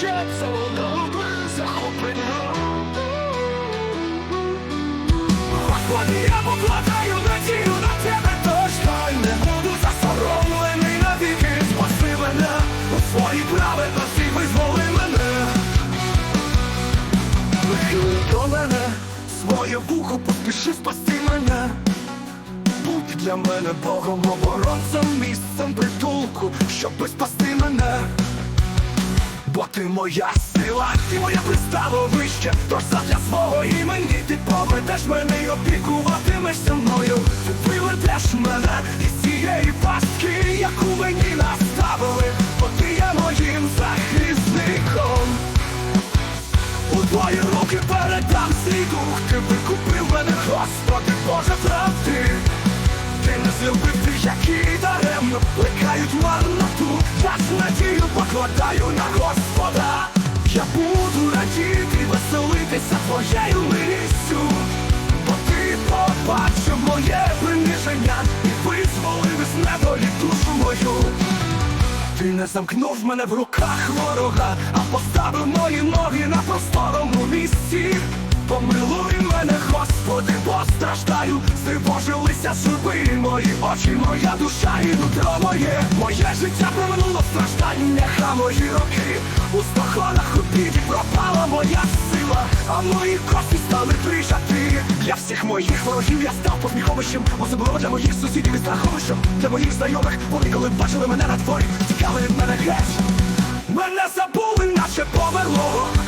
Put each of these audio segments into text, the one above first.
плаче, солоби захоплення. Господи, я покладаю надію на тебе, тож хай не буду засоромлений навіки. Спаси мене у своїй праведності, визволи мене. Прихили до мене своє вухо, поспіши спасти мене. Будь для мене Богом, оборонцем, місцем притулку, щоби спасти мене. Бо ти моя сила, ти моя приставовище, тож задля свого імені ти поведеш мене і опікуватимешся мною. Ти виведеш мене із цієї пастки, яку мені наставили, бо ти є моїм захисником. У твої руки передам свій дух, ти викупив мене, Господи, Боже правди. Ти не злюбив тих, які даремно плекають марноту. Я ж надію покладаю на Господа. Я буду радіти, веселитися твоєю милістю. Бо ти побачив моє приниження і визволив із недолі душу мою. Ти не замкнув мене в руках ворога, а поставив мої ноги на просторому місці. Помилуй мене, Господи, бо страждаю, стривожилися зуби мої очі, моя душа і нутро моє, моє життя проминуло страждання, а мої роки. У стохонах у біді пропала моя сила, а мої кості стали прижати. Для всіх моїх ворогів я став посміховищем, особливо для моїх сусідів і страховищем, для моїх знайомих, вони коли бачили мене на дворі, тікали від мене геть. Мене забули, наче серця,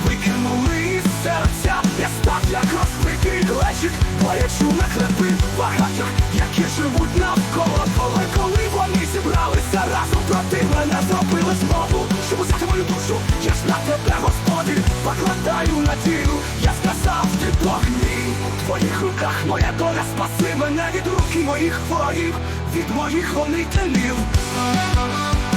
став як розбитий глечик, плачу на хлеби багатьох, які живуть навколо коли, коли вони зібралися разом проти мене, зробили знову, щоб взяти мою душу, я ж на тебе, Господи, покладаю надію, я сказав, ти мій, у твоїх руках моя доля, спаси мене від руки моїх ворогів, від моїх гонителів. Засяй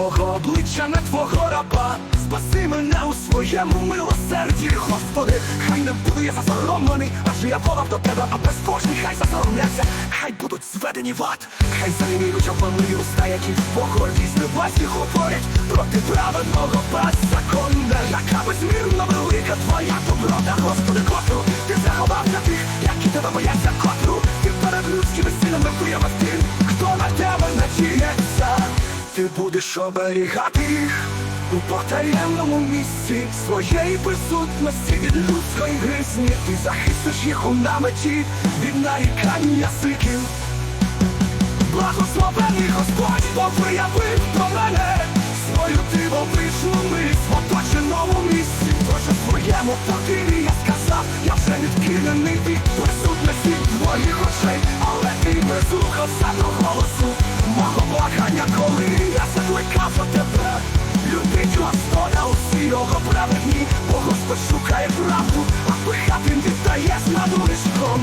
свого обличчя на твого раба. Спаси мене у своєму милосерді, Господи, хай не буду я засоромлений, адже я волав до тебе, а безкожні хай засоромляться, хай будуть зведені в ад, хай займіють обманливі уста, які в погорді зневазі говорять. Проти праведного беззаконня, яка безмірно велика твоя доброта, Господи, котру ти заховав для тих, які тебе бояться, Ти будеш оберігати їх у потаємному місці своєї присутності від людської гризні. Ти захистиш їх у наметі від нарікань язиків. Благословений Господь, бо виявив про мене свою дивовижну мить в оточеному місці. Тож у своєму потирі я сказав, я вже відкинений від присутності твоїх очей, але ти не слухався голосу мого благання, коли закликав тебе. Любить Господа усі його праведні, бо Господь шукає правду, а пихати віддає з надлишком.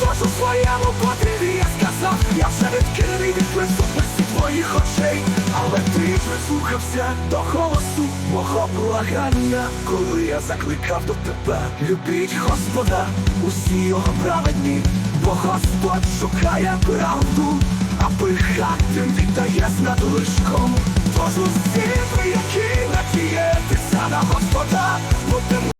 Тож у своєму потрібі я сказав, я вже відкинений від присутності твоїх очей, але ти прислухався до голосу мого благання, коли я закликав до тебе, любіть Господа, усі його праведні, бо Господь шукає правду, а пихати віддає з надлишком. Тож усі які надієтеся на Господа, будемо